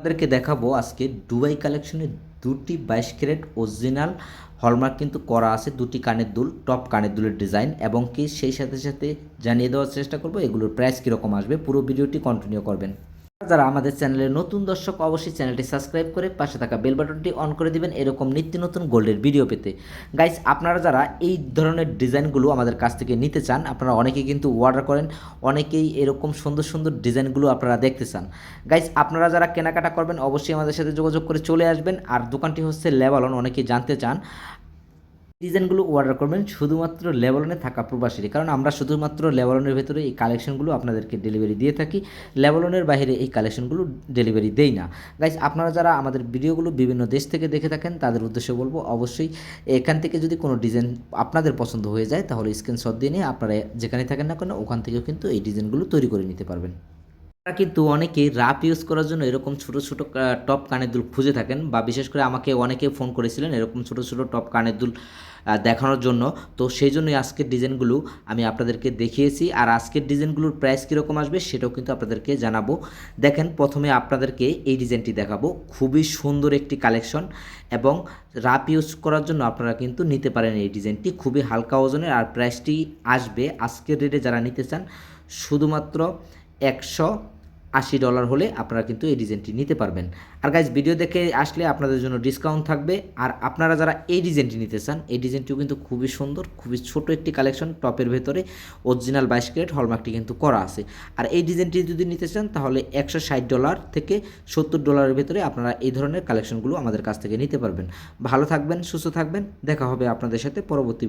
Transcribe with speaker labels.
Speaker 1: আপনাদেরকে দেখাবো আজকে দুবাই কালেকশনের দুটি বাইশ ক্যারেট অরিজিনাল হলমার্ক কিন্তু করা আছে, দুটি কানের দুল, টপ কানের দুলের ডিজাইন এবং কি সেই সাথে সাথে জানিয়ে দেওয়ার চেষ্টা করব, এগুলোর প্রাইস কীরকম আসবে, পুরো ভিডিওটি কন্টিনিউ করবেন। যারা আমাদের চ্যানেলের নতুন দর্শক অবশ্যই চ্যানেলটি সাবস্ক্রাইব করে পাশে থাকা বেল বাটনটি অন করে দিবেন এরকম নিত্য নতুন গোল্ডের ভিডিও পেতে। গাইস আপনারা যারা এই ধরনের ডিজাইনগুলো আমাদের কাছ থেকে নিতে চান, আপনারা অনেকেই কিন্তু অর্ডার করেন, অনেকেই এরকম সুন্দর সুন্দর ডিজাইনগুলো আপনারা দেখতে চান। গাইস আপনারা যারা কেনাকাটা করবেন, অবশ্যই আমাদের সাথে যোগাযোগ করে চলে আসবেন। আর দোকানটি হচ্ছে লেবালন অনেকেই জানতে চান। ডিজাইনগুলো অর্ডার করবেন শুধুমাত্র লেবলনে থাকা প্রবাসীরা। কারণ আমরা শুধুমাত্র লেবলনের ভেতরে এই কালেকশনগুলো আপনাদেরকে ডেলিভারি দিয়ে থাকি লেবলনের বাইরে এই কালেকশনগুলো ডেলিভারি দেই না। গাইজ আপনারা যারা আমাদের ভিডিওগুলো বিভিন্ন দেশ থেকে দেখে থাকেন, তাদের উদ্দেশ্যে বলব অবশ্যই এখান থেকে যদি কোনো ডিজাইন আপনাদের পছন্দ হয়ে যায়, তাহলে স্ক্রিনশট দিয়ে নিয়ে আপনারা যেখানে থাকেন না কেন, ওখান থেকেও কিন্তু এই ডিজাইনগুলো তৈরি করে নিতে পারবেন। কিন্তু অনেকেই রাপ ইউজ করার জন্য এরকম ছোট ছোট টপ কানের দুল খুঁজে থাকেন বা বিশেষ করে আমাকে অনেকে ফোন করেছিলেন এরকম ছোট ছোট টপ কানের দুল দেখানোর জন্য। তো সেই জন্যই আজকের ডিজাইনগুলো আমি আপনাদেরকে দেখিয়েছি। আর আজকের ডিজাইনগুলোর প্রাইস কীরকম আসবে সেটাও কিন্তু আপনাদেরকে জানাব। দেখেন প্রথমে আপনাদেরকে এই ডিজাইনটি দেখাবো। খুবই সুন্দর একটি কালেকশন এবং রাপ ইউজ করার জন্য আপনারা কিন্তু নিতে পারেন এই ডিজাইনটি খুবই হালকা ওজনের আর প্রাইসটি আসবে। আজকের রেটে যারা নিতে চান, শুধুমাত্র একশো আশি ডলার হলে আপনারা কিন্তু এই ডিজাইনটি নিতে পারবেন। আর গাইজ ভিডিও দেখে আসলে আপনাদের জন্য ডিসকাউন্ট থাকবে। আর আপনারা যারা এই ডিজাইনটি নিতে চান, এই ডিজাইনটিও কিন্তু খুবই সুন্দর, খুবই ছোট একটি কালেকশন টপের ভেতরে অরিজিনাল বাইশ ক্যারেট হলমার্কটি কিন্তু করা আছে। আর এই ডিজাইনটি যদি নিতে চান, তাহলে একশো ষাট ডলার থেকে সত্তর ডলারের ভেতরে আপনারা এই ধরনের কালেকশনগুলো আমাদের কাছ থেকে নিতে পারবেন। ভালো থাকবেন, সুস্থ থাকবেন, দেখা হবে আপনাদের সাথে পরবর্তী